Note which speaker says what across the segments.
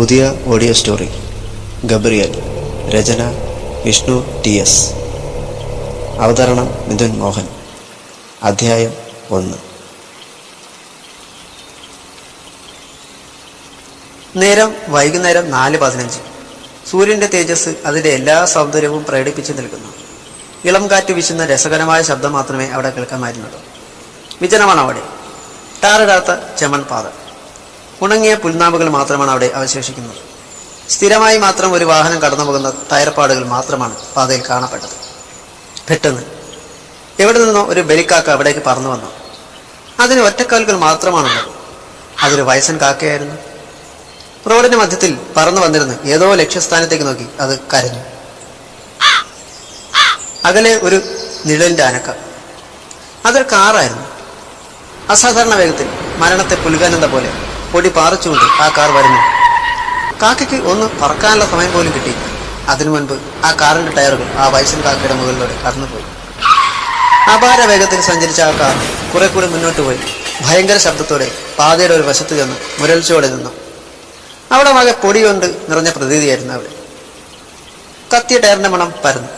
Speaker 1: പുതിയ audio story. Gabriel രചന Vishnu T S. അവതരണം മിഥുൻ മോഹൻ. അധ്യായം ഒന്ന്.
Speaker 2: നേരം വൈകുന്നേരം നാല് പതിനഞ്ച്. സൂര്യന്റെ തേജസ് അതിന്റെ എല്ലാ സൗന്ദര്യവും പ്രകടിപ്പിച്ചു നിൽക്കുന്നു. ഇളം കാറ്റ് വീശുന്ന രസകരമായ ശബ്ദം മാത്രമേ അവിടെ കേൾക്കാമായിരുന്നുള്ളൂ വിജനമാണ് അവിടെ. ടാറിടാത്ത ചെമൺ പാത. ഉണങ്ങിയ പുൽനാമ്പുകൾ മാത്രമാണ് അവിടെ അവശേഷിക്കുന്നത്. സ്ഥിരമായി മാത്രം ഒരു വാഹനം കടന്നു പോകുന്ന ടയർപ്പാടുകൾ മാത്രമാണ് പാതയിൽ കാണപ്പെട്ടത്. പെട്ടെന്ന് എവിടെ നിന്നോ ഒരു ബലിക്കാക്ക അവിടേക്ക് പറന്നു വന്നു. അതിന് ഒറ്റക്കാലുകൾ മാത്രമാണുള്ളത്. അതൊരു വയസ്സൻ കാക്കയായിരുന്നു. റോഡിന്റെ മധ്യത്തിൽ പറന്നു വന്നിരുന്ന് ഏതോ ലക്ഷ്യസ്ഥാനത്തേക്ക് നോക്കി അത് കരഞ്ഞു. അകലെ ഒരു നിഴലിന്റെ അനക്ക അതൊരു കാറായിരുന്നു. അസാധാരണ വേഗത്തിൽ മരണത്തെ പുലുകാനെന്ന പോലെ പൊടി പാറിച്ചുകൊണ്ട് ആ കാർ വരുന്നു. കാക്കയ്ക്ക് ഒന്ന് പറക്കാനുള്ള സമയം പോലും കിട്ടി. അതിനു മുൻപ് ആ കാറിന്റെ ടയറുകൾ ആ വയസ്സൻ കാക്കയുടെ മുകളിലൂടെ കടന്നുപോയി. അപാര വേഗത്തിൽ സഞ്ചരിച്ച ആ കാർ കുറെ കൂടി മുന്നോട്ട് പോയി. ഭയങ്കര ശബ്ദത്തോടെ പാതയുടെ ഒരു വശത്ത് ചെന്ന് മുരൾച്ചയോടെ നിന്നു. അവിടെ ആകെ പൊടി കൊണ്ട് നിറഞ്ഞ പ്രതീതിയായിരുന്നു അവിടെ. കത്തിയ ടയറിന്റെ മണം പരന്നു.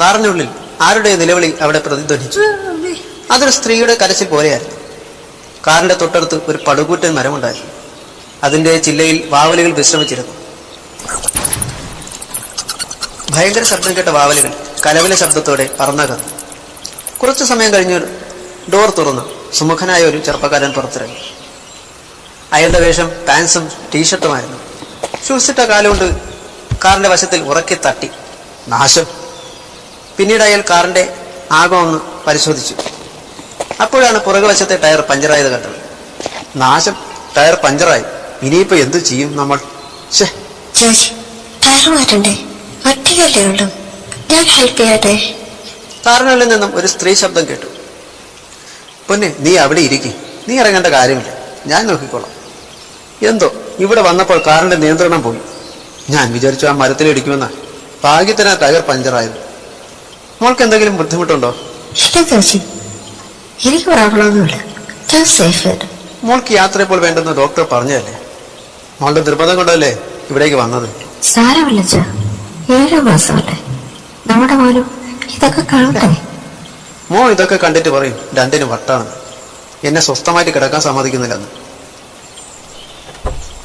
Speaker 2: കാറിനുള്ളിൽ ആരുടെ നിലവിളി അവിടെ പ്രതിധ്വനിച്ചു. അതൊരു സ്ത്രീയുടെ കരച്ചിൽ പോലെയായിരുന്നു. കാറിന്റെ തൊട്ടടുത്ത് ഒരു പടുകൂറ്റൻ മരമുണ്ടായിരുന്നു. അതിന്റെ ചില്ലയിൽ വാവലുകൾ വിശ്രമിച്ചിരുന്നു. ഭയങ്കര ശബ്ദം കേട്ട വാവലുകൾ കലവല ശബ്ദത്തോടെ പറന്നകന്നു. കുറച്ചു സമയം കഴിഞ്ഞ് ഡോർ തുറന്നു. സുമുഖനായ ഒരു ചെറുപ്പക്കാരൻ പുറത്തിറങ്ങി. അയാളുടെ വേഷം പാൻസും ടീഷർട്ടുമായിരുന്നു. ഷൂസിട്ട കാലുകൊണ്ട് കാറിന്റെ വശത്തിൽ ഉറക്കി തട്ടി. നാശം. പിന്നീട് അയാൾ കാറിന്റെ ആകമൊന്ന് പരിശോധിച്ചു. അപ്പോഴാണ് പുറകു വശത്തെ ടയർ പഞ്ചറായത് കണ്ടത്. നാശം. ടയർ പഞ്ചറായി. ഇനിയിപ്പോ എന്തു ചെയ്യും നമ്മൾ?
Speaker 3: ടയർ മാറ്റണ്ടേ ഒറ്റയ്ക്കല്ലേ ഉള്ളൂ. ഞാൻ ഹെൽപ്പ് ചെയ്യട്ടെ
Speaker 2: കാറിനുള്ളിൽ നിന്നും ഒരു സ്ത്രീ ശബ്ദം കേട്ടു. പൊന്നെ നീ അവിടെ ഇരിക്കും. നീ ഇറങ്ങേണ്ട കാര്യമില്ല. ഞാൻ നോക്കിക്കോളാം. എന്തോ? ഇവിടെ വന്നപ്പോൾ കാറിന്റെ നിയന്ത്രണം പോയി. ഞാൻ വിചാരിച്ചു ആ മരത്തിലിടിക്കുമെന്ന ഭാഗ്യത്തിന് ആ ടയർ പഞ്ചറായത്. മോൾക്ക് എന്തെങ്കിലും ബുദ്ധിമുട്ടുണ്ടോ?
Speaker 3: എനിക്ക് പ്രോബ്ലം ഒന്നുമില്ല ഞാൻ സേഫ്
Speaker 2: മോൾക്ക് യാത്ര ഇപ്പോൾ വേണ്ടെന്ന് ഡോക്ടർ പറഞ്ഞതല്ലേ? മോളുടെ നിർബന്ധം കൊണ്ടല്ലേ ഇവിടേക്ക് വന്നത്?
Speaker 3: സാരമില്ല ഏഴ് മാസമല്ലേ. നമ്മുടെ മോനും ഇതൊക്കെ കാണട്ടെ.
Speaker 2: മോൻ ഇതൊക്കെ കണ്ടിട്ട് പറയും രണ്ടിന് വട്ടാണെന്ന്. എന്നെ സ്വസ്ഥമായിട്ട് കിടക്കാൻ സമ്മതിക്കുന്നില്ലെന്ന്.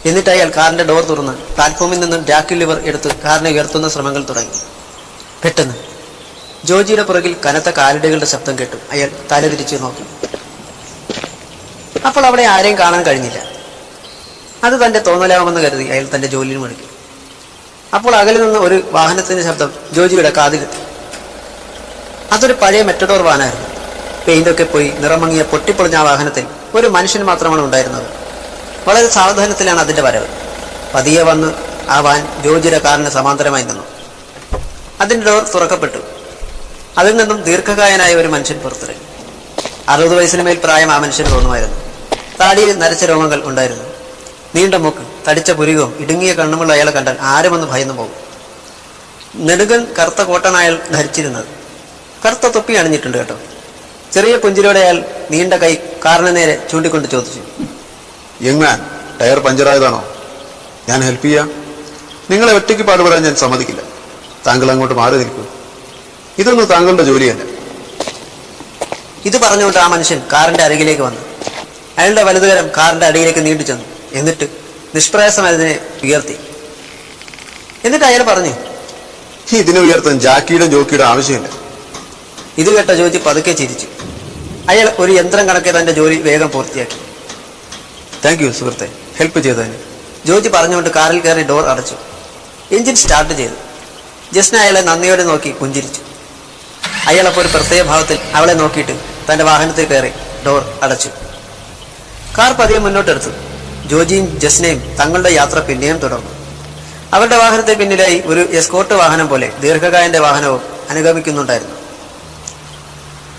Speaker 2: എന്നിട്ട് അയാൾ കാറിന്റെ ഡോർ തുറന്ന് പ്ലാറ്റ്ഫോമിൽ നിന്നും ജാക്കി ലിവർ എടുത്ത് കാറിനെ ഉയർത്തുന്ന ശ്രമങ്ങൾ തുടങ്ങി. പെട്ടെന്ന് ജോജിയുടെ പുറകിൽ കനത്ത കാലടികളുടെ ശബ്ദം കേട്ടു. അയാൾ തലതിരിച്ചു നോക്കി. അപ്പോൾ അവിടെ ആരെയും കാണാൻ കഴിഞ്ഞില്ല. അത് തന്റെ തോന്നലാവുമെന്ന് കരുതി അയാൾ തന്റെ ജോലിയിൽ മുടക്കി അപ്പോൾ അകലിൽ നിന്ന് ഒരു വാഹനത്തിന്റെ ശബ്ദം ജോജിയുടെ കാതിലെത്തി അതൊരു പഴയ മെറ്റഡോർ വാനായിരുന്നു. പെയിന്റൊക്കെ പോയി നിറമങ്ങിയ പൊട്ടിപ്പൊളിഞ്ഞ ആ വാഹനത്തിൽ ഒരു മനുഷ്യൻ മാത്രമാണ് ഉണ്ടായിരുന്നത്. വളരെ സാവധാനത്തിലാണ് അതിന്റെ വരവ്. പതിയെ വന്ന് ആ വാൻ ജോജിയുടെ കാറിന് സമാന്തരമായി നിന്നു. അതിന്റെ ഡോർ തുറക്കപ്പെട്ടു. അതിൽ നിന്നും ദീർഘകായനായ ഒരു മനുഷ്യൻ പുറത്തിറങ്ങി. അറുപത് വയസ്സിന് മേൽ പ്രായം ആ മനുഷ്യന് തോന്നുമായിരുന്നു. താടിയിൽ നരച്ച രോമങ്ങൾ ഉണ്ടായിരുന്നു. നീണ്ട മൂക്ക് തടിച്ച പുരികവും ഇടുങ്ങിയ കണ്ണുമുള്ള അയാളെ കണ്ടാൽ ആരുമൊന്ന് ഭയന്നു പോകും. നെടുകൻ കറുത്ത കോട്ടനായൽ ധരിച്ചിരുന്നത്. കറുത്ത തൊപ്പി അണിഞ്ഞിട്ടുണ്ട് കേട്ടോ. ചെറിയ പുഞ്ചിരിയോടെ അയാൾ നീണ്ട കൈ കാറിന് നേരെ ചൂണ്ടിക്കൊണ്ട് ചോദിച്ചു.
Speaker 4: ടയർ പഞ്ചറായതാണോ? ഞാൻ ഹെൽപ്പ് ചെയ്യാം. നിങ്ങളെ ഒറ്റയ്ക്ക് പാടുപെടാൻ ഞാൻ സമ്മതിക്കില്ല. താങ്കൾ അങ്ങോട്ട് മാറി നിൽക്കൂ ഇതൊന്നും താങ്കളുടെ ജോലിയല്ല.
Speaker 2: ഇത് പറഞ്ഞുകൊണ്ട് ആ മനുഷ്യൻ കാറിന്റെ അരികിലേക്ക് വന്നു. അയാളുടെ വലതുകരം കാറിന്റെ അടിയിലേക്ക് നീണ്ടു ചെന്നു. എന്നിട്ട് നിഷ്പ്രയാസം അതിനെ ഉയർത്തി. എന്നിട്ട് അയാൾ പറഞ്ഞു
Speaker 4: ഇതിനെ ഉയർത്താൻ ജാക്കിയുടെ ജോക്കിയുടെ ആവശ്യമില്ല.
Speaker 2: ഇത് കേട്ട ജോജി പതുക്കെ ചിരിച്ചു. അയാൾ ഒരു യന്ത്രം കണക്കെ തന്റെ ജോലി വേഗം പൂർത്തിയാക്കി. താങ്ക് യു സുഹൃത്തെ. ഹെൽപ്പ് ചെയ്തതിന്. ജോജി പറഞ്ഞുകൊണ്ട് കാറിൽ കയറി ഡോർ അടച്ചു. എഞ്ചിൻ സ്റ്റാർട്ട് ചെയ്തു. ജസ്ന അയാളെ നന്ദിയോടെ നോക്കി പുഞ്ചിരിച്ചു. അയാൾ അപ്പോൾ ഒരു പ്രത്യേക ഭാവത്തിൽ അവളെ നോക്കിയിട്ട് തന്റെ വാഹനത്തിൽ കയറി ഡോർ അടച്ചു. കാർ പതിയെ മുന്നോട്ടെടുത്തു. ജോജിയും ജസ്നയും തങ്ങളുടെ യാത്ര പിന്നെയും തുടർന്നു. അവരുടെ വാഹനത്തെ പിന്നിലായി ഒരു എസ്കോർട്ട് വാഹനം പോലെ ദീർഘകായന്റെ വാഹനവും അനുഗമിക്കുന്നുണ്ടായിരുന്നു.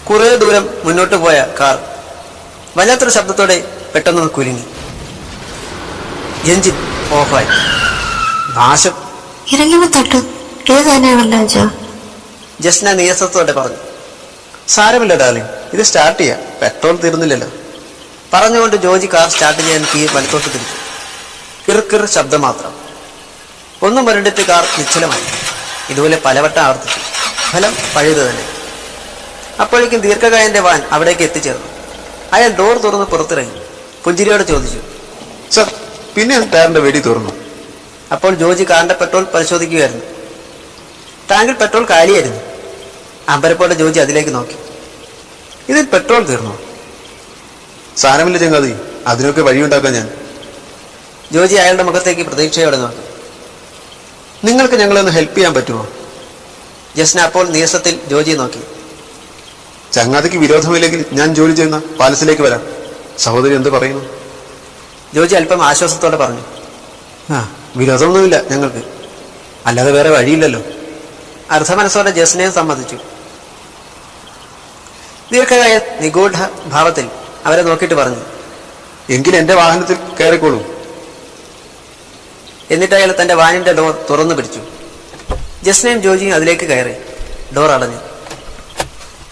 Speaker 2: കുറെ ദൂരം മുന്നോട്ട് പോയ കാർ വല്ലാത്തൊരു ശബ്ദത്തോടെ പെട്ടെന്ന് കുലുങ്ങി. എഞ്ചിൻ ഓഫായി. നാശം.
Speaker 3: ഇറങ്ങിയപ്പോ തൊട്ടു ഇത് തന്നെയാണല്ലോ
Speaker 2: ജസ്ന നീരസത്തോടെ പറഞ്ഞു. സാരമില്ല ഡാർലിംഗ്. ഇത് സ്റ്റാർട്ട് ചെയ്യാം. പെട്രോൾ തീർന്നില്ലല്ലോ. പറഞ്ഞുകൊണ്ട് ജോജി കാർ സ്റ്റാർട്ട് ചെയ്യാൻ കീ വലത്തോട്ട് തിരിച്ചു കിറുക്കിർ ശബ്ദം മാത്രം. ഒന്നും വരണ്ടിട്ട് കാർ നിശ്ചലമായി. ഇതുപോലെ പലവട്ടം ആവർത്തിച്ചു. ഫലം പഴയത് തന്നെ അപ്പോഴേക്കും ദീർഘകായന്റെ വാൻ അവിടേക്ക് എത്തിച്ചേർന്നു. അയാൾ ഡോർ തുറന്ന് പുറത്തിറങ്ങി. പുഞ്ചിരിയോട് ചോദിച്ചു
Speaker 4: സർ പിന്നെ ടാറിന്റെ വെടി തുറന്നു.
Speaker 2: അപ്പോൾ ജോജി കാറിന്റെ പെട്രോൾ പരിശോധിക്കുകയായിരുന്നു. ടാങ്കിൽ പെട്രോൾ കാലിയായിരുന്നു. അമ്പരപ്പോടെ ജോജി അതിലേക്ക് നോക്കി. ഇതിൽ പെട്രോൾ തീർന്നു?
Speaker 4: സാരമില്ല ചങ്ങാതി അതിനൊക്കെ വഴിയുണ്ടാക്കാൻ ഞാൻ.
Speaker 2: ജോജി അയാളുടെ മുഖത്തേക്ക് പ്രതീക്ഷയോടെ നോക്കി.
Speaker 4: നിങ്ങൾക്ക് ഞങ്ങളൊന്ന് ഹെൽപ്പ് ചെയ്യാൻ പറ്റുമോ?
Speaker 2: ജസ്ന അപ്പോൾ നീസത്തിൽ ജോജി നോക്കി.
Speaker 4: ചങ്ങാതിക്ക് വിരോധമില്ലെങ്കിൽ ഞാൻ ജോലി ചെയ്യുന്ന പാലസിലേക്ക് വരാം. സഹോദരി എന്ത് പറയുന്നു?
Speaker 2: ജോജി അല്പം ആശ്വാസത്തോടെ പറഞ്ഞു.
Speaker 4: ആ വിരോധമൊന്നുമില്ല ഞങ്ങൾക്ക്. അല്ലാതെ വേറെ വഴിയില്ലല്ലോ.
Speaker 2: അർദ്ധമനസ്സോടെ ജസ്നയെ സമ്മതിച്ചു. ദീർഘകായ നിഗൂഢ ഭാവത്തിൽ അവരെ നോക്കിയിട്ട് പറഞ്ഞു
Speaker 4: എങ്കിൽ എന്റെ വാഹനത്തിൽ കയറിക്കോളൂ.
Speaker 2: എന്നിട്ട് അയാൾ തന്റെ വാനിന്റെ ഡോർ തുറന്നു പിടിച്ചു. ജസ്നയും ജോജിയും അതിലേക്ക് കയറി ഡോർ അടഞ്ഞു.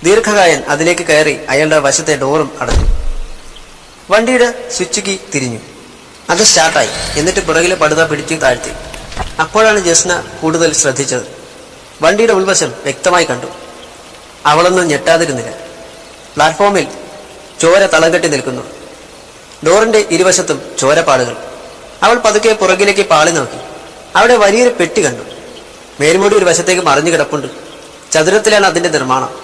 Speaker 2: ദീർഘകായൻ അതിലേക്ക് കയറി അയാളുടെ വശത്തെ ഡോറും അടഞ്ഞു. വണ്ടിയുടെ സ്വിച്ച് കീ തിരിഞ്ഞു. അത് സ്റ്റാർട്ടായി. എന്നിട്ട് പുറകിലെ പടുത പിടിച്ചു താഴ്ത്തി. അപ്പോഴാണ് ജസ്ന കൂടുതൽ ശ്രദ്ധിച്ചത്. വണ്ടിയുടെ ഉൾവശം വ്യക്തമായി കണ്ടു. അവളൊന്നും ഞെട്ടാതിരുന്നില്ല. പ്ലാറ്റ്ഫോമിൽ ചോര തളം കെട്ടി നിൽക്കുന്നു. ഡോറിന്റെ ഇരുവശത്തും ചോരപ്പാടുകൾ. അവൾ പതുക്കെ പുറകിലേക്ക് പാളി നോക്കി. അവിടെ വലിയൊരു പെട്ടി കണ്ടു. മേൽമൂടി ഒരു വശത്തേക്ക് മറിഞ്ഞു കിടപ്പുണ്ട്. ചതുരത്തിലാണ് അതിന്റെ നിർമ്മാണം.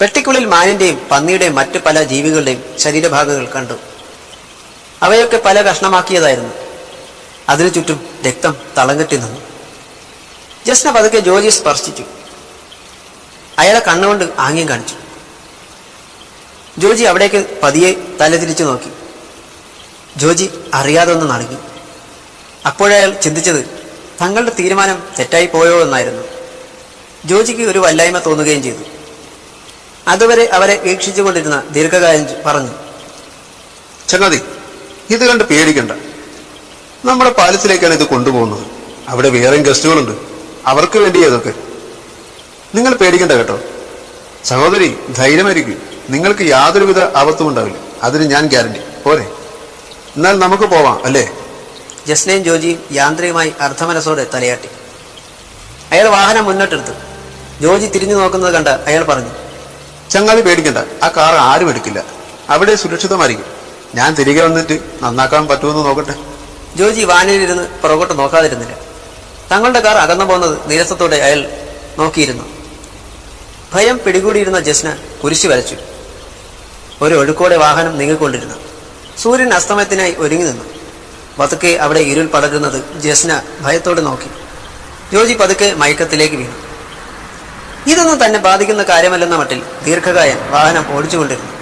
Speaker 2: പെട്ടിക്കുള്ളിൽ മാനിന്റെയും പന്നിയുടെയും മറ്റു പല ജീവികളുടെയും ശരീരഭാഗങ്ങൾ കണ്ടു. അവയൊക്കെ പല കഷ്ണമാക്കിയതായിരുന്നു. അതിനു ചുറ്റും രക്തം തളം കെട്ടി നിന്നു. ജസ്ന പതുക്കെ ജോജി സ്പർശിച്ചു. അയാളെ കണ്ണുകൊണ്ട് ആംഗ്യം കാണിച്ചു. ജോജി അവിടേക്ക് പതിയെ തല തിരിച്ചു നോക്കി. ജോജി അറിയാതെ ഒന്ന് നടങ്ങി. അപ്പോഴയാൾ ചിന്തിച്ചത് തങ്ങളുടെ തീരുമാനം തെറ്റായി പോയോ എന്നായിരുന്നു. ജോജിക്ക് ഒരു വല്ലായ്മ തോന്നുകയും ചെയ്തു. അതുവരെ അവരെ വീക്ഷിച്ചുകൊണ്ടിരുന്ന ദീർഘകാലം പറഞ്ഞു.
Speaker 4: ചങ്ങാതി ഇത് കണ്ട് പേടിക്കണ്ട. നമ്മുടെ പാലസിലേക്കാണ് ഇത് കൊണ്ടുപോകുന്നത്. അവിടെ വേറെയും ഗസ്റ്റുകളുണ്ട്. അവർക്ക് വേണ്ടി അതൊക്കെ. നിങ്ങൾ പേടിക്കണ്ട കേട്ടോ. സഹോദരി ധൈര്യമായിരിക്കും. നിങ്ങൾക്ക് യാതൊരുവിധ ആപത്തും ഉണ്ടാവില്ല. അതിന് ഞാൻ ഗ്യാരണ്ടി. പോരെ. എന്നാൽ നമുക്ക് പോവാം അല്ലേ?
Speaker 2: ജസ്നയും ജോജിയും യാന്ത്രികമായി അർദ്ധമനസ്സോടെ തലയാട്ടി. അയാൾ വാഹനം മുന്നോട്ടെടുത്തു. ജോജി തിരിഞ്ഞു നോക്കുന്നത് കണ്ട് അയാൾ പറഞ്ഞു
Speaker 4: ചങ്ങാതി പേടിക്കണ്ട. ആ കാർ ആരും എടുക്കില്ല. അവിടെ സുരക്ഷിതമായിരിക്കും. ഞാൻ തിരികെ വന്നിട്ട് നന്നാക്കാൻ പറ്റുമെന്ന് നോക്കട്ടെ.
Speaker 2: ജോജി വാനിലിരുന്ന് പുറകോട്ട് നോക്കാതിരുന്നില്ല. തങ്ങളുടെ കാർ അകന്നു പോകുന്നത് നീരസത്തോടെ അയാൾ നോക്കിയിരുന്നു. ഭയം പിടികൂടിയിരുന്ന ജസ്ന കുരിശു വരച്ചു. ഒരു ഒഴുക്കോടെ വാഹനം നീങ്ങിക്കൊണ്ടിരുന്നു. സൂര്യൻ അസ്തമയത്തിനായി ഒരുങ്ങി നിന്നു. പതുക്കെ അവിടെ ഇരുൾ പടരുന്നത് ജസ്ന ഭയത്തോടെ നോക്കി. ജോജി പതുക്കെ മയക്കത്തിലേക്ക് വീണു. ഇതൊന്നും തന്നെ ബാധിക്കുന്ന കാര്യമല്ലെന്ന മട്ടിൽ ദീർഘകായൻ വാഹനം ഓടിച്ചുകൊണ്ടിരുന്നു.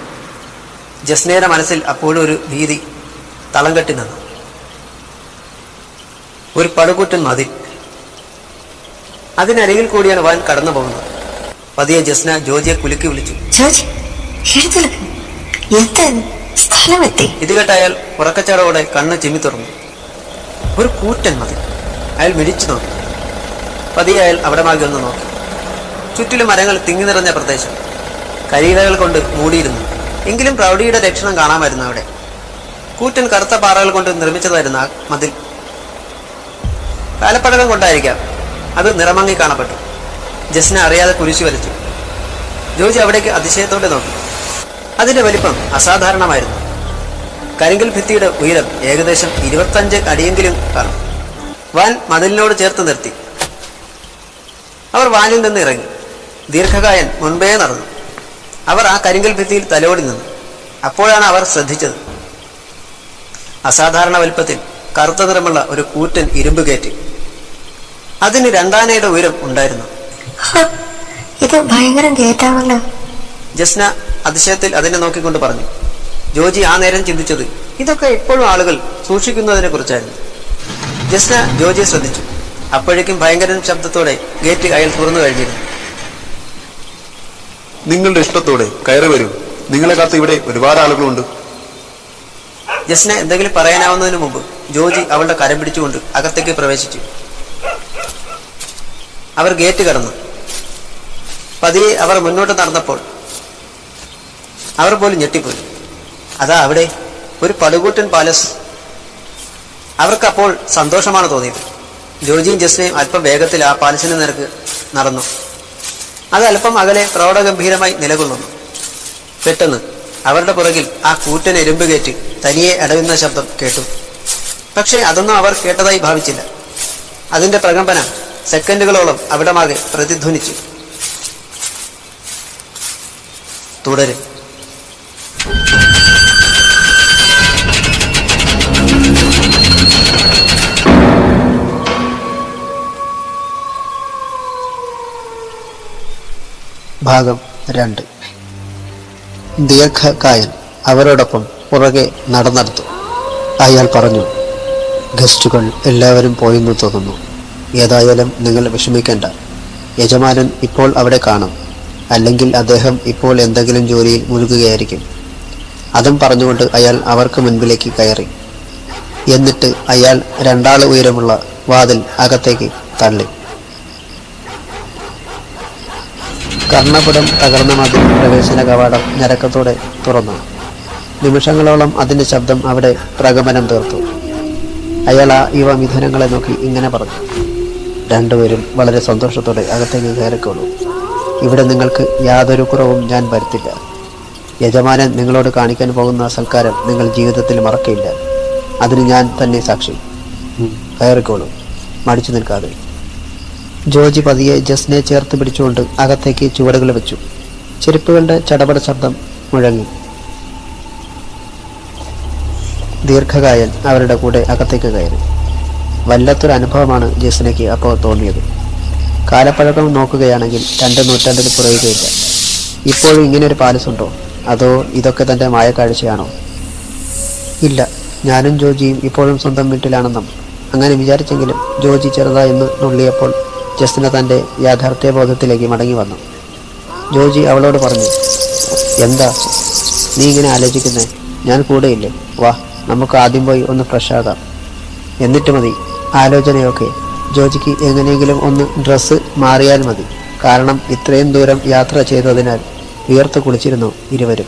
Speaker 2: ജസ്നയുടെ മനസ്സിൽ അപ്പോഴും ഒരു ഭീതി തളം കെട്ടി നിന്നു. ഒരു പടുകൂറ്റൻ മതിൽ അതിനരികിൽ കൂടിയാണ് വാൻ കടന്നു പോകുന്നത് പതിയെ ജസ്ന ജോജിയെ കുലുക്കി വിളിച്ചു.
Speaker 3: ജോജി എഴുന്നേൽക്ക് ഇത്? സ്ഥലമെത്തി.
Speaker 2: ഇത് കേട്ട ഉറക്കച്ചാടോടെ കണ്ണ് ചിമ്മി തുറന്നു. ഒരു കൂറ്റൻ മതി. അയാൾ മിടിച്ചു നോക്കി. പതിയെ അയാൾ അവിടെ മാകി ഒന്ന് നോക്കി. ചുറ്റിലും മരങ്ങൾ തിങ്ങി നിറഞ്ഞ പ്രദേശം. കരിയിലകൾ കൊണ്ട് മൂടിയിരുന്നു. എങ്കിലും പ്രൗഢിയുടെ ലക്ഷണം കാണാമായിരുന്നു അവിടെ. കൂറ്റൻ കറുത്ത പാറകൾ കൊണ്ട് നിർമ്മിച്ചതായിരുന്നു ആ മതിൽ. കാലപ്പഴകം കൊണ്ടായിരിക്കാം. അത് നിറമങ്ങി കാണപ്പെട്ടു. ജസ്ന അറിയാതെ കുരിശു വരച്ചു. ജോജി അവിടേക്ക് അതിശയത്തോടെ നോക്കി. അതിന്റെ വലിപ്പം അസാധാരണമായിരുന്നു. കരിങ്കൽ ഭിത്തിയുടെ ഉയരം ഏകദേശം ഇരുപത്തഞ്ച് അടിയെങ്കിലും കാണും. വാൻ മതിലിനോട് ചേർത്ത് നിർത്തി. അവർ വാനിൽ നിന്ന് ഇറങ്ങി. ദീർഘകായൻ മുൻപേ നടന്നു. അവർ ആ കരിങ്കൽ ഭിത്തിയിൽ തലോടി നിന്നു. അപ്പോഴാണ് അവർ ശ്രദ്ധിച്ചത്. അസാധാരണ വലിപ്പത്തിൽ കറുത്ത നിറമുള്ള ഒരു കൂറ്റൻ ഇരുമ്പ് കയറ്റി. അതിന് രണ്ടാനയുടെ ഉയരം ഉണ്ടായിരുന്നു.
Speaker 3: ഇത് ഭയങ്കരം കേട്ടാണല്ലോ
Speaker 2: ജസ്ന അതിശയത്തിൽ അതിനെ നോക്കിക്കൊണ്ട് പറഞ്ഞു. ജോജി ആ നേരം ചിന്തിച്ചത് ഇതൊക്കെ എപ്പോഴും ആളുകൾ സൂക്ഷിക്കുന്നതിനെ കുറിച്ചായിരുന്നു. ജസ്ന ജോജിയെ ശ്രദ്ധിച്ചു. അപ്പോഴേക്കും ഭയങ്കര ശബ്ദത്തോടെ ഗേറ്റ് അയാൾ തുറന്നു കഴിഞ്ഞിരുന്നു.
Speaker 4: നിങ്ങളുടെ ഇഷ്ടത്തോടെ കയറി വരൂ. നിങ്ങളെ കാത്ത് ഇവിടെ ഒരുപാട് ആളുകളുണ്ട്.
Speaker 2: ജസ്ന എന്തെങ്കിലും പറയാനാവുന്നതിന് മുമ്പ് ജോജി അവളുടെ കരം പിടിച്ചുകൊണ്ട് അകത്തേക്ക് പ്രവേശിച്ചു. അവർ ഗേറ്റ് കടന്നു. പതിയെ അവർ മുന്നോട്ട് നടന്നപ്പോൾ അവർ പോലും ഞെട്ടിപ്പോയി. അതാ അവിടെ ഒരു പടുകൂട്ടൻ പാലസ്.
Speaker 5: അവർക്കപ്പോൾ സന്തോഷമാണ് തോന്നിയത്. ജോജിയും ജസ്നയും അല്പം വേഗത്തിൽ ആ പാലസിന് നിരക്ക് നടന്നു. അത് അല്പം അകലെ പ്രൗഢഗംഭീരമായി നിലകൊള്ളുന്നു. പെട്ടെന്ന് അവരുടെ പുറകിൽ ആ കൂറ്റൻ എരുമ്പ് കയറ്റി തനിയെ അടയുന്ന ശബ്ദം കേട്ടു. പക്ഷേ അതൊന്നും അവർ കേട്ടതായി ഭാവിച്ചില്ല. അതിന്റെ പ്രകമ്പനം സെക്കൻഡുകളോളം അവിടമാകെ പ്രതിധ്വനിച്ചു. തുടരും.
Speaker 2: ഭാഗം രണ്ട്. ദീർഘകായൻ അവരോടൊപ്പം പുറകെ നടന്നെടുത്തു. അയാൾ പറഞ്ഞു ഗസ്റ്റുകൾ എല്ലാവരും പോയെന്ന് തോന്നുന്നു. ഏതായാലും നിങ്ങൾ വിഷമിക്കേണ്ട. യജമാനൻ ഇപ്പോൾ അവിടെ കാണും. അല്ലെങ്കിൽ അദ്ദേഹം ഇപ്പോൾ എന്തെങ്കിലും ജോലിയിൽ മുഴുകുകയായിരിക്കും. അതും പറഞ്ഞുകൊണ്ട് അയാൾ അവർക്ക് മുൻപിലേക്ക് കയറി. എന്നിട്ട് അയാൾ രണ്ടാൾ ഉയരമുള്ള വാതിൽ അകത്തേക്ക് തള്ളി. കർണപുടം തകർന്ന മതിൽ പ്രവേശന കവാടം ഞരക്കത്തോടെ തുറന്നു. നിമിഷങ്ങളോളം അതിന്റെ ശബ്ദം അവിടെ പ്രഗമനം തീർത്തു. അയാൾ ആ യുവ മിഥുനങ്ങളെ നോക്കി ഇങ്ങനെ പറഞ്ഞു. രണ്ടുപേരും വളരെ സന്തോഷത്തോടെ അകത്തേക്ക് കയറിക്കോളൂ. ഇവിടെ നിങ്ങൾക്ക് യാതൊരു കുറവും ഞാൻ വരുത്തില്ല. യജമാനൻ നിങ്ങളോട് കാണിക്കാൻ പോകുന്ന സൽക്കാരം നിങ്ങൾ ജീവിതത്തിൽ മറക്കയില്ല അതിന് ഞാൻ തന്നെ സാക്ഷി. കയറിക്കോളൂ. മടിച്ചു നിൽക്കാതെ. ജോജി പതിയെ ജസ്നെ ചേർത്ത് പിടിച്ചുകൊണ്ട് അകത്തേക്ക് ചുവടുകൾ വെച്ചു. ചെരുപ്പുകളുടെ ചടപട ശബ്ദം മുഴങ്ങി. ദീർഘകായൻ അവരുടെ കൂടെ അകത്തേക്ക് കയറി. വല്ലാത്തൊരു അനുഭവമാണ് ജസ്നയ്ക്ക് അപ്പോൾ തോന്നിയത്. കാലപ്പഴക്കം നോക്കുകയാണെങ്കിൽ രണ്ട് നൂറ്റാണ്ടിന് കുറയുകയില്ല ഇപ്പോഴും ഇങ്ങനെ ഒരു പാലസ് ഉണ്ടോ അതോ ഇതൊക്കെ തന്റെ മായക്കാഴ്ചയാണോ? ഇല്ല ഞാനും ജോജിയും ഇപ്പോഴും സ്വന്തം വീട്ടിലാണെന്നും. അങ്ങനെ വിചാരിച്ചെങ്കിലും ജോജി ചെറുതായെന്ന് നുള്ളിയപ്പോൾ ജസ്ന തന്റെ യാഥാർത്ഥ്യബോധത്തിലേക്ക് മടങ്ങി വന്നു. ജോജി അവളോട് പറഞ്ഞു എന്താ? നീ ഇങ്ങനെ ആലോചിക്കുന്നേ? ഞാൻ കൂടെയില്ലേ? വാ നമുക്ക് ആദ്യം പോയി ഒന്ന് ഫ്രഷ് ആകാം. എന്നിട്ട് മതി. ആലോചനയൊക്കെ. ജോജിക്ക് എങ്ങനെയെങ്കിലും ഒന്ന് ഡ്രസ്സ് മാറിയാൽ മതി. കാരണം ഇത്രയും ദൂരം യാത്ര ചെയ്തതിനാൽ വിയർത്ത് കുളിച്ചിരുന്നു ഇരുവരും.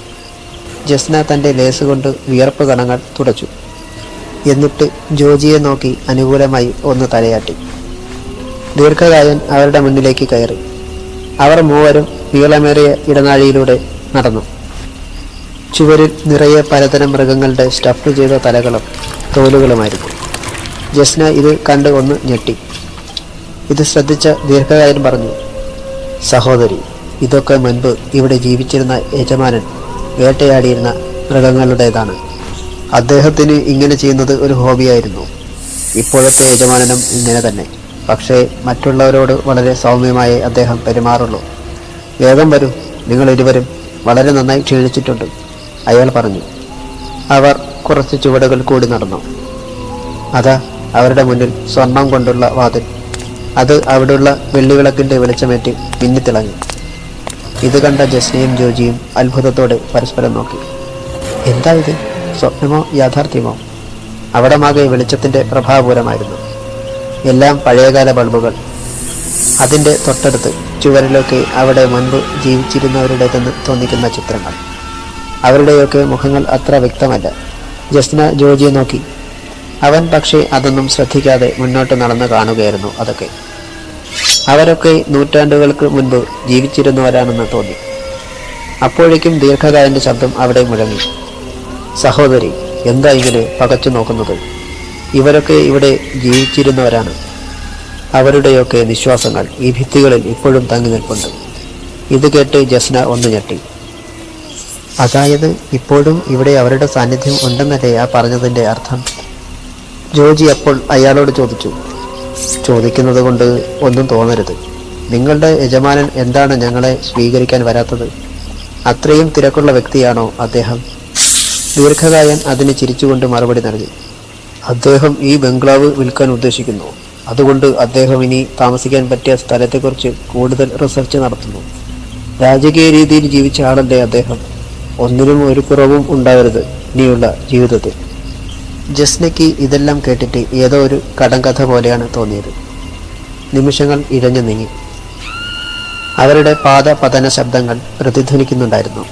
Speaker 2: ജസ്ന തന്റെ ലേസ് കൊണ്ട് വിയർപ്പ് കണങ്ങൾ തുടച്ചു. എന്നിട്ട് ജോജിയെ നോക്കി അനുകൂലമായി ഒന്ന് തലയാട്ടി. ദീർഘകായൻ അവരുടെ മുന്നിലേക്ക് കയറി. അവർ മൂവരും നീളമേറിയ ഇടനാഴിയിലൂടെ നടന്നു. ചുവരിൽ നിറയെ പലതരം മൃഗങ്ങളുടെ സ്റ്റഫ് ചെയ്ത തലകളും തോലുകളുമായിരുന്നു. ജസ്ന ഇത് കണ്ട് ഒന്ന് ഞെട്ടി. ഇത് ശ്രദ്ധിച്ച ദീർഘകായൻ പറഞ്ഞു സഹോദരി ഇതൊക്കെ മുൻപ് ഇവിടെ ജീവിച്ചിരുന്ന യജമാനൻ വേട്ടയാടിയിരുന്ന മൃഗങ്ങളുടേതാണ്. അദ്ദേഹത്തിന് ഇങ്ങനെ ചെയ്യുന്നത് ഒരു ഹോബിയായിരുന്നു. ഇപ്പോഴത്തെ യജമാനനും ഇങ്ങനെ തന്നെ. പക്ഷേ മറ്റുള്ളവരോട് വളരെ സൗമ്യമായി അദ്ദേഹം പെരുമാറുള്ളൂ. വേഗം വരൂ. നിങ്ങൾ ഇരുവരും വളരെ നന്നായി ക്ഷീണിച്ചിട്ടുണ്ട് അയാൾ പറഞ്ഞു. അവർ കുറച്ച് ചുവടുകൾ കൂടി നടന്നു. അതാ അവരുടെ മുന്നിൽ സ്വർണം കൊണ്ടുള്ള വാതിൽ. അത് അവിടെയുള്ള വെള്ളിവിളക്കിന്റെ വെളിച്ചമേറ്റ് മിന്നിത്തിളങ്ങി. ഇത് കണ്ട ജസ്നയും ജോജിയും അത്ഭുതത്തോടെ പരസ്പരം നോക്കി. എന്താ ഇത്? സ്വപ്നമോ യാഥാർത്ഥ്യമോ? അവിടമാകെ വെളിച്ചത്തിന്റെ പ്രഭാപൂരമായിരുന്നു എല്ലാം പഴയകാല ബൾബുകൾ. അതിന്റെ തൊട്ടടുത്ത് ചുവരിലൊക്കെ അവിടെ മുൻപ് ജീവിച്ചിരുന്നവരുടേതെന്ന് തോന്നിക്കുന്ന ചിത്രങ്ങൾ. അവരുടെയൊക്കെ മുഖങ്ങൾ അത്ര വ്യക്തമല്ല. ജസ്ന ജോജിയെ നോക്കി. അവൻ പക്ഷേ അതൊന്നും ശ്രദ്ധിക്കാതെ മുന്നോട്ട് നടന്നു കാണുകയായിരുന്നു അതൊക്കെ. അവരൊക്കെ നൂറ്റാണ്ടുകൾക്ക് മുൻപ് ജീവിച്ചിരുന്നവരാണെന്ന് തോന്നി. അപ്പോഴേക്കും ദീർഘകാലന്റെ ശബ്ദം അവിടെ മുഴങ്ങി. സഹോദരി എന്താ ഇങ്ങനെ പകച്ചു നോക്കുന്നത്? ഇവരൊക്കെ ഇവിടെ ജീവിച്ചിരുന്നവരാണ്. അവരുടെയൊക്കെ നിശ്വാസങ്ങൾ ഈ ഭിത്തികളിൽ ഇപ്പോഴും തങ്ങി നിൽപ്പുണ്ട്. ഇത് കേട്ട് ജസ്ന ഒന്ന് ഞെട്ടി. അതായത് ഇപ്പോഴും ഇവിടെ അവരുടെ സാന്നിധ്യം ഉണ്ടെന്നല്ലേ ആ പറഞ്ഞതിന്റെ അർത്ഥം? ജോജി അപ്പോൾ അയാളോട് ചോദിച്ചു. ചോദിക്കുന്നത് കൊണ്ട് ഒന്നും തോന്നരുത്. നിങ്ങളുടെ യജമാനൻ എന്താണ് ഞങ്ങളെ സ്വീകരിക്കാൻ വരാത്തത്? അത്രയും തിരക്കുള്ള വ്യക്തിയാണോ അദ്ദേഹം? ദീർഘകായൻ അതിന് ചിരിച്ചുകൊണ്ട് മറുപടി നൽകി. അദ്ദേഹം ഈ ബംഗ്ലാവ് വിൽക്കാൻ ഉദ്ദേശിക്കുന്നു. അതുകൊണ്ട് അദ്ദേഹം ഇനി താമസിക്കാൻ പറ്റിയ സ്ഥലത്തെക്കുറിച്ച് കൂടുതൽ റിസർച്ച് നടത്തുന്നു. രാജകീയ രീതിയിൽ ജീവിച്ച ആളല്ലേ അദ്ദേഹം? ഒന്നിനും ഒരു കുറവും ഉണ്ടാവരുത് ഇനിയുള്ള ജീവിതത്തിൽ. ജസ്നയ്ക്ക് ഇതെല്ലാം കേട്ടിട്ട് ഏതോ ഒരു കടങ്കഥ പോലെയാണ് തോന്നിയത്. നിമിഷങ്ങൾ ഇഴഞ്ഞു നീങ്ങി. അവരുടെ പാത പതന ശബ്ദങ്ങൾ പ്രതിധ്വനിക്കുന്നുണ്ടായിരുന്നു.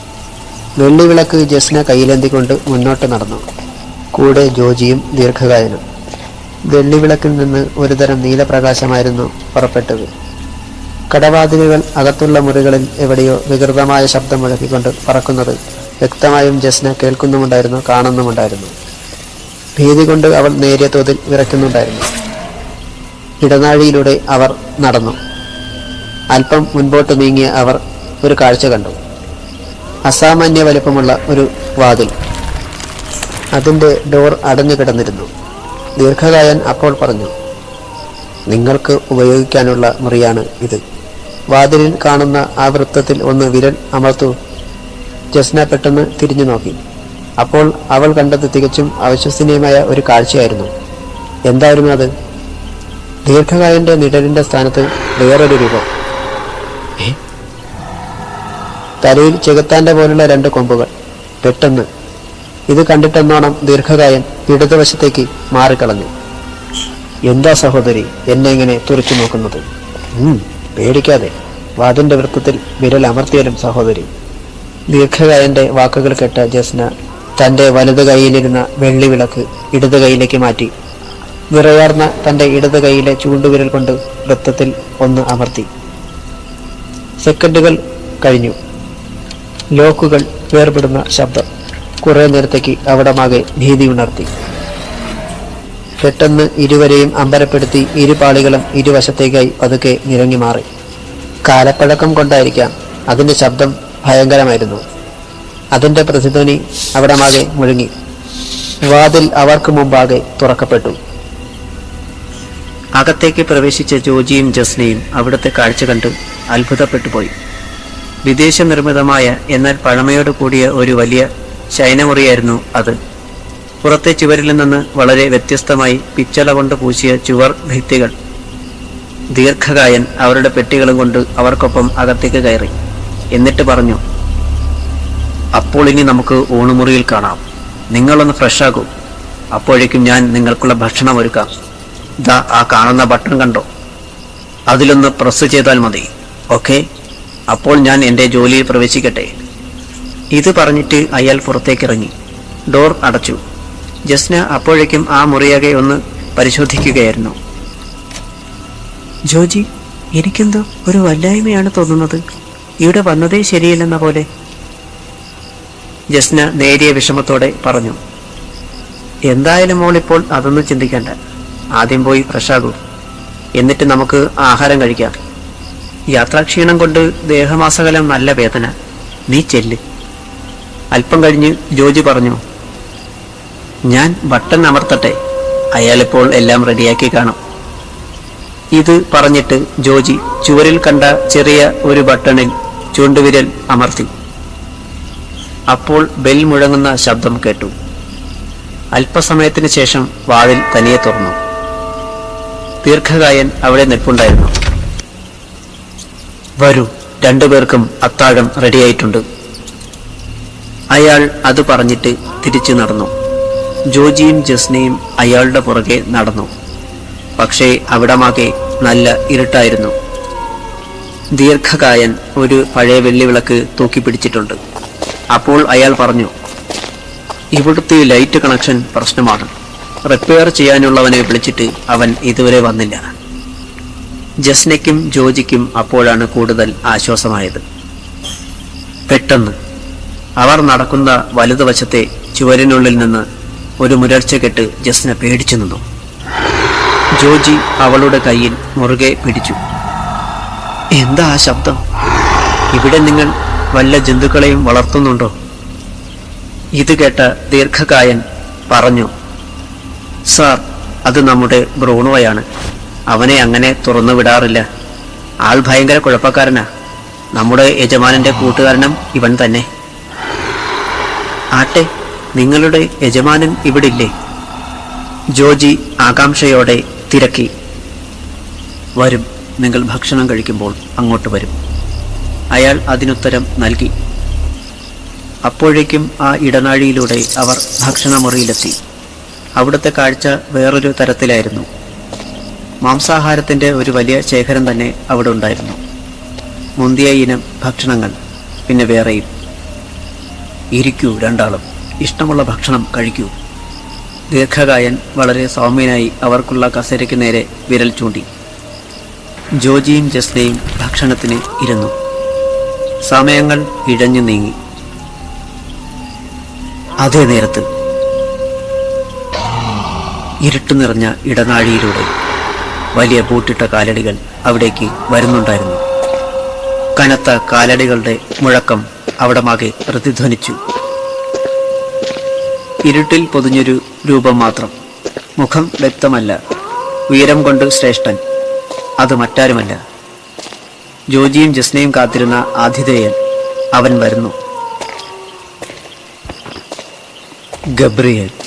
Speaker 2: വെള്ളിവിളക്ക് ജസ്ന കയ്യിലേന്തിക്കൊണ്ട് മുന്നോട്ട് നടന്നു. കൂടെ ജോജിയും ദീർഘകായനും
Speaker 1: വെള്ളിവിളക്കിൽ നിന്ന് ഒരുതരം നീലപ്രകാശമായിരുന്നു പുറപ്പെട്ടത്. കടവാതിലുകൾ അകത്തുള്ള മുറികളിൽ എവിടെയോ വികൃതമായ ശബ്ദം മുഴക്കിക്കൊണ്ട് പറക്കുന്നത് വ്യക്തമായും ജസ്ന കേൾക്കുന്നുമുണ്ടായിരുന്നു കാണുന്നുമുണ്ടായിരുന്നു. ഭീതി കൊണ്ട് അവൾ നേരിയ തോതിൽ വിറയ്ക്കുന്നുണ്ടായിരുന്നു. ഇടനാഴിയിലൂടെ അവർ നടന്നു. അല്പം മുൻപോട്ട് നീങ്ങിയ അവർ ഒരു കാഴ്ച കണ്ടു. അസാമാന്യ വലിപ്പമുള്ള ഒരു വാതിൽ. അതിന്റെ ഡോർ അടഞ്ഞു കിടന്നിരുന്നു. ദീർഘകായൻ അപ്പോൾ പറഞ്ഞു നിങ്ങൾക്ക് ഉപയോഗിക്കാനുള്ള മുറിയാണ് ഇത്. വാതിലിൽ കാണുന്ന ആ വൃത്തത്തിൽ ഒന്ന് വിരൽ അമർത്തു. ജസ്ന പെട്ടെന്ന് തിരിഞ്ഞു നോക്കി. അപ്പോൾ അവൾ കണ്ടത് തികച്ചും അവിശ്വസനീയമായ ഒരു കാഴ്ചയായിരുന്നു. എന്തായിരുന്നു അത്? ദീർഘകായന്റെ നിഴലിന്റെ സ്ഥാനത്ത് വേറൊരു രൂപം? തലയിൽ ചെകുത്താന്റെ പോലുള്ള രണ്ട് കൊമ്പുകൾ. പെട്ടെന്ന് ഇത് കണ്ടിട്ടെന്നോണം ദീർഘകായൻ ഇടതുവശത്തേക്ക് മാറിക്കളഞ്ഞു. എന്താ സഹോദരി എന്നെ ഇങ്ങനെ തുറച്ചു നോക്കുന്നത്? പേടിക്കാതെ. വാതിന്റെ വൃത്തത്തിൽ വിരൽ അമർത്തിയാലും സഹോദരി. ദീർഘകായന്റെ വാക്കുകൾ കേട്ട ജസ്ന തന്റെ വലത് കൈയിലിരുന്ന വെള്ളി വിളക്ക് ഇടത് കൈയിലേക്ക് മാറ്റി. വിറയാർന്ന തന്റെ ഇടത് കൈയിലെ ചൂണ്ടുവിരൽ കൊണ്ട് വൃത്തത്തിൽ ഒന്ന് അമർത്തി. സെക്കൻഡുകൾ കഴിഞ്ഞു. ലോക്കുകൾ വേർപെടുന്ന ശബ്ദം. കുറെ നേരത്തേക്ക് അവിടമാകെ ഭീതി ഉണർത്തി. പെട്ടെന്ന് ഇരുവരെയും അമ്പരപ്പെടുത്തി ഇരുപാളികളും ഇരുവശത്തേക്കായി പതുക്കെ നിരങ്ങി മാറി. കാലപ്പഴക്കം കൊണ്ടായിരിക്കാം അതിന്റെ ശബ്ദം ഭയങ്കരമായിരുന്നു. അതിന്റെ പ്രതിധ്വനി അവിടമാകെ മുഴുങ്ങി. വാതിൽ അവർക്ക് മുമ്പാകെ തുറക്കപ്പെട്ടു.
Speaker 2: അകത്തേക്ക് പ്രവേശിച്ച ജോജിയും ജസ്നയും അവിടുത്തെ കാഴ്ച കണ്ട് അത്ഭുതപ്പെട്ടു പോയി. വിദേശ നിർമ്മിതമായ എന്നാൽ പഴമയോട് കൂടിയ ഒരു വലിയ ശയനമുറിയായിരുന്നു അത്. പുറത്തെ ചുവരിൽ നിന്ന് വളരെ വ്യത്യസ്തമായി പിച്ചള കൊണ്ട് പൂശിയ ചുവർ ഭിത്തികൾ. ദീർഘകായൻ അവരുടെ പെട്ടികളും കൊണ്ട് അവർക്കൊപ്പം അകത്തേക്ക് കയറി. എന്നിട്ട് പറഞ്ഞു അപ്പോൾ ഇനി നമുക്ക് ഊണുമുറിയിൽ കാണാം. നിങ്ങളൊന്ന് ഫ്രഷാകൂ. അപ്പോഴേക്കും ഞാൻ നിങ്ങൾക്കുള്ള ഭക്ഷണം ഒരുക്കാം. ദാ ആ കാണുന്ന ബട്ടൺ കണ്ടോ? അതിലൊന്ന് പ്രസ് ചെയ്താൽ മതി. ഓക്കെ? അപ്പോൾ ഞാൻ എന്റെ ജോലിയിൽ പ്രവേശിക്കട്ടെ. ഇത് പറഞ്ഞിട്ട് അയാൾ പുറത്തേക്കിറങ്ങി. ഡോർ അടച്ചു. ജസ്ന അപ്പോഴേക്കും ആ മുറിയാകെ ഒന്ന് പരിശോധിക്കുകയായിരുന്നു. ജോജി എനിക്കെന്തോ ഒരു വല്ലായ്മയാണ് തോന്നുന്നത്. ഇവിടെ വന്നതേ ശരിയല്ലെന്ന പോലെ. ജസ്ന നേരിയ വിഷമത്തോടെ പറഞ്ഞു. എന്തായാലും മോളിപ്പോൾ അതൊന്നും ചിന്തിക്കണ്ട. ആദ്യം പോയി ഫ്രഷാകൂ എന്നിട്ട് നമുക്ക് ആഹാരം കഴിക്കാം. യാത്രാക്ഷീണം കൊണ്ട് ദേഹമാസകലം നല്ല വേദന. നീ ചെല്ല്. അല്പം കഴിഞ്ഞ് ജോജി പറഞ്ഞു ഞാൻ ബട്ടൺ അമർത്തട്ടെ. അയാളിപ്പോൾ എല്ലാം റെഡിയാക്കി കാണും. ഇത് പറഞ്ഞിട്ട് ജോജി ചുവരിൽ കണ്ട ചെറിയ ഒരു ബട്ടണിൽ ചൂണ്ടുവിരൽ അമർത്തി. അപ്പോൾ ബെൽ മുഴങ്ങുന്ന ശബ്ദം കേട്ടു. അല്പസമയത്തിന് ശേഷം വാതിൽ തനിയെ തുറന്നു. ദീർഘകായൻ അവിടെ നിൽപ്പുണ്ടായിരുന്നു. വരൂ രണ്ടുപേർക്കും അത്താഴം റെഡിയായിട്ടുണ്ട്. അയാൾ അത് പറഞ്ഞിട്ട് തിരിച്ചു നടന്നു. ജോജിയും ജസ്നയും അയാളുടെ പുറകെ നടന്നു. പക്ഷേ അവിടമാകെ നല്ല ഇരുട്ടായിരുന്നു. ദീർഘകായൻ ഒരു പഴയ വെള്ളിവിളക്ക് തൂക്കിപ്പിടിച്ചിട്ടുണ്ട്. അപ്പോൾ അയാൾ പറഞ്ഞു ഇവിടുത്തെ ലൈറ്റ് കണക്ഷൻ പ്രശ്നമാണ്. റിപ്പയർ ചെയ്യാനുള്ളവനെ വിളിച്ചിട്ട് അവൻ ഇതുവരെ വന്നില്ല. ജസ്നയ്ക്കും ജോജിക്കും അപ്പോഴാണ് കൂടുതൽ ആശ്വാസമായത്. പെട്ടെന്ന് അവർ നടക്കുന്ന വലതുവശത്തെ ചുവരിനുള്ളിൽ നിന്ന് ഒരു മുരർച്ച കെട്ട് ജസ്ന പേടിച്ചു നിന്നു. ജോജി അവളുടെ കയ്യിൽ മുറുകെ പിടിച്ചു. എന്താ ആ ശബ്ദം? ഇവിടെ നിങ്ങൾ വല്ല ജന്തുക്കളെയും വളർത്തുന്നുണ്ടോ? ഇത് കേട്ട ദീർഘകായൻ പറഞ്ഞു സാർ അത് നമ്മുടെ ബ്രൂണോയാണ്. അവനെ അങ്ങനെ തുറന്നു വിടാറില്ല. ആൾ ഭയങ്കര കുഴപ്പക്കാരനാ. നമ്മുടെ യജമാനന്റെ കൂട്ടുകാരനും ഇവൻ തന്നെ. ആട്ടെ നിങ്ങളുടെ യജമാനൻ ഇവിടില്ലേ? ജോജി ആകാംക്ഷയോടെ തിരക്കി. വരും നിങ്ങൾ ഭക്ഷണം കഴിക്കുമ്പോൾ അങ്ങോട്ട് വരും. അയാൾ അതിനുത്തരം നൽകി. അപ്പോഴേക്കും ആ ഇടനാഴിയിലൂടെ അവർ ഭക്ഷണമുറിയിലെത്തി. അവിടുത്തെ കാഴ്ച വേറൊരു തരത്തിലായിരുന്നു. മാംസാഹാരത്തിന്റെ ഒരു വലിയ ശേഖരം തന്നെ അവിടെ ഉണ്ടായിരുന്നു. മുന്തിയ ഇനം ഭക്ഷണങ്ങൾ പിന്നെ വേറെയും. ഇരിക്കൂ രണ്ടാളും. ഇഷ്ടമുള്ള ഭക്ഷണം കഴിക്കൂ. ദീർഘകായൻ വളരെ സൗമ്യനായി അവർക്കുള്ള കസേരയ്ക്ക് നേരെ വിരൽ ചൂണ്ടി. ജോജിയും ജസ്നയും ഭക്ഷണത്തിന് ഇരുന്നു. സമയങ്ങൾ ഇഴഞ്ഞു നീങ്ങി. അതേ നേരത്ത് ഇരുട്ടു നിറഞ്ഞ ഇടനാഴിയിലൂടെ വലിയ പൂട്ടിട്ട കാലടികൾ അവിടേക്ക് വരുന്നുണ്ടായിരുന്നു. കനത്ത കാലടികളുടെ മുഴക്കം അവിടമാകെ പ്രതിധ്വനിച്ചു. ഇരുട്ടിൽ പൊതിഞ്ഞൊരു രൂപം മാത്രം. മുഖം വ്യക്തമല്ല. ഉയരം കൊണ്ട് ശ്രേഷ്ഠൻ. അത് മറ്റാരുമല്ല. ജോജിയും ജസ്നയും കാത്തിരുന്ന ആതിഥേയൻ അവൻ വരുന്നു. ഗബ്രിയേൽ.